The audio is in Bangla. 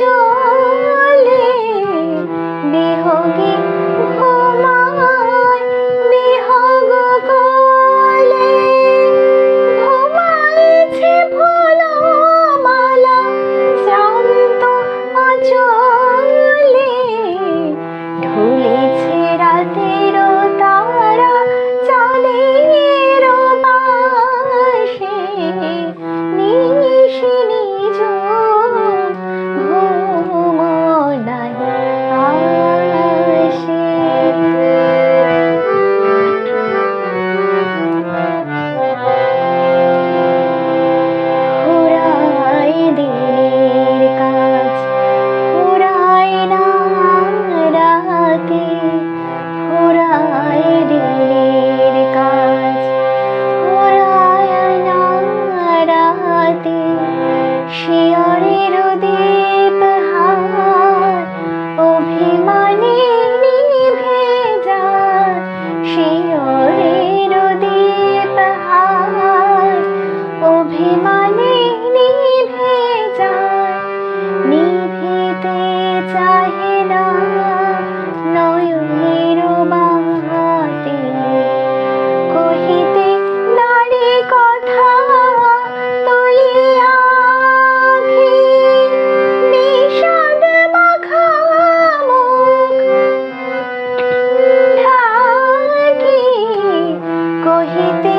yo. চাহে না নয়নের বাহাতে কহিতে নারী কথা তুলিয়া বিষাদ মাখা মুখ। ঢাকি কহিতে